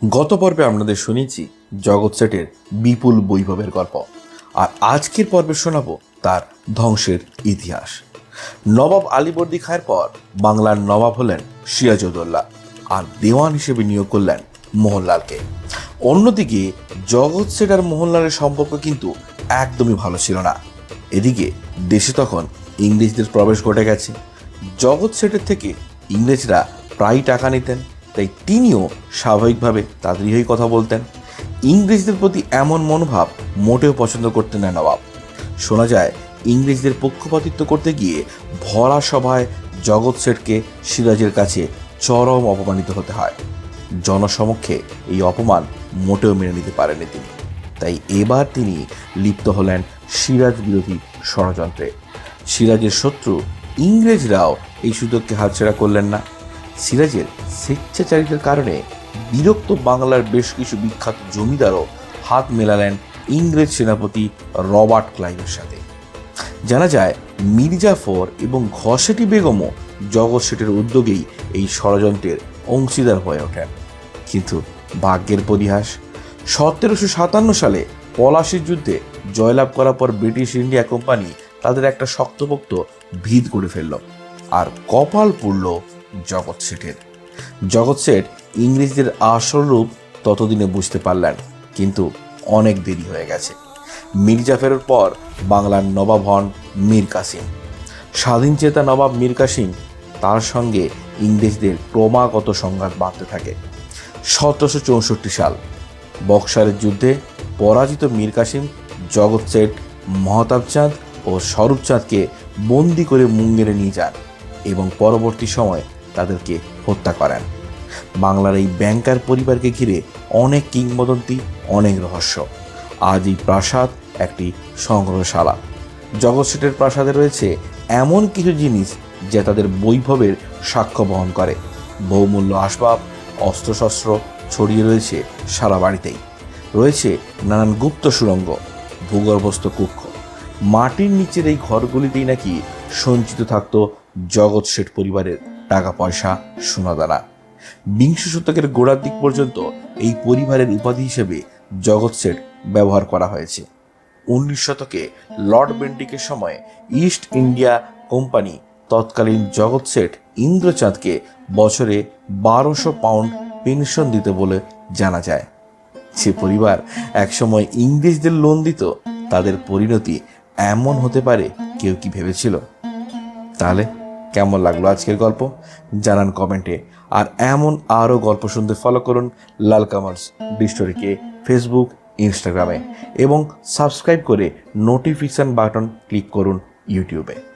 গত পর্বে আপনাদের শুনেছি জগৎ সেটের বিপুল বৈভবের গল্প। আর আজকের পর্বে শোনাবো তার ধ্বংসের ইতিহাস। নবাব আলীবর্দী খায়ের পর বাংলার নবাব হলেন সিরাজউদ্দৌলা আর দেওয়ান হিসেবে নিয়োগ করলেন মোহনলালকে। অন্যদিকে জগৎ সেট আর মোহনলালের সম্পর্ক কিন্তু একদমই ভালো ছিল না। এদিকে দেশে তখন ইংরেজদের প্রবেশ ঘটে গেছে। জগৎ সেটের থেকে ইংরেজরা প্রায় টাকা নিতেন তাই তিনিও স্বাভাবিকভাবে তাদেরই কথা বলতেন। ইংরেজদের প্রতি এমন মনোভাব মোটেও পছন্দ করতেন না নবাব। শোনা যায়, ইংরেজদের পক্ষপাতিত্ব করতে গিয়ে ভরা সভায় জগৎ শেঠকে সিরাজের কাছে চরম অপমানিত হতে হয়। জনসমক্ষে এই অপমান মোটেও মেনে নিতে পারেননি তিনি। তাই এবার তিনি লিপ্ত হলেন সিরাজ বিরোধী ষড়যন্ত্রে। সিরাজের শত্রু ইংরেজরাও এই সুযোগকে হাতছাড়া করলেন না। সিরাজের স্বেচ্ছাচারিতার কারণে বিরক্ত বাংলার বেশ কিছু বিখ্যাত জমিদারও হাত মেলালেন ইংরেজ সেনাপতি রবার্ট ক্লাইভের সাথে। জানা যায় মির্জাফর এবং ঘসেটি বেগমও জগৎ শেঠের উদ্যোগেই এই ষড়যন্ত্রের অংশীদার হয়ে ওঠেন। কিন্তু ভাগ্যের পরিহাস? সতেরোশো সাতান্ন সালে পলাশির যুদ্ধে জয়লাভ করার পর ব্রিটিশ ইন্ডিয়া কোম্পানি তাদের একটা শক্তপোক্ত ভিত করে ফেলল। আর কপাল পড়ল জগৎ শেঠের জগৎ শেঠ ইংরেজদের আসল রূপ ততদিনে বুঝতে পারলেন, কিন্তু অনেক দেরি হয়ে গেছে। মির্জাফরের পর বাংলার নবাব হন মীর কাসিম। স্বাধীন চেতা নবাব মীর কাসিম তার সঙ্গে ইংরেজদের ক্রমাগত সংঘাত বাড়তে থাকে। সতেরোশো চৌষট্টি সাল বক্সারের যুদ্ধে পরাজিত মীর কাসিম জগৎ শেঠ মহতাব চাঁদ ও স্বরূপ চাঁদকে বন্দি করে মুঙ্গেরে নিয়ে যান এবং পরবর্তী সময় তাদেরকে হত্যা করেন। বাংলার এই ব্যাংকার পরিবারকে ঘিরে অনেক কিংবদন্তি, অনেক রহস্য। আজ এই প্রাসাদ একটি সংগ্রহশালা। জগৎ শেঠের প্রাসাদে রয়েছে এমন কিছু জিনিস যা তাদের বৈভবের সাক্ষ্য বহন করে। বহুমূল্য আসবাব, অস্ত্রশস্ত্র ছড়িয়ে রয়েছে সারা বাড়িতেই। রয়েছে নানান গুপ্ত সুড়ঙ্গ, ভূগর্ভস্থ কক্ষ। মাটির নিচের এই ঘরগুলিতেই নাকি সঞ্চিত থাকত জগৎ শেঠ পরিবারের টাকা পয়সা সোনাদানা। বিংশ শতকের গোড়ার দিক পর্যন্ত এই পরিবারের উপাধি হিসেবে জগৎ শেঠ ব্যবহার করা হয়েছে। উনিশ শতকে লর্ড বেন্টিকের সময় ইস্ট ইন্ডিয়া কোম্পানি তৎকালীন জগৎ শেঠ ইন্দ্রচাঁদকে বছরে বারোশো পাউন্ড পেনশন দিতে বলে জানা যায়। যে পরিবার একসময় ইংরেজদের লোন দিত, তাদের পরিণতি এমন হতে পারে কেউ কি ভেবেছিল? তাহলে কেমন লাগল আজকের গল্প? জানান কমেন্টে। আর এমন আরও গল্প শুনতে ফলো করুন লাল কামার্স ডিস্টোরিকে ফেসবুক ইনস্টাগ্রামে এবং সাবস্ক্রাইব করে নোটিফিকেশান বাটন ক্লিক করুন ইউটিউবে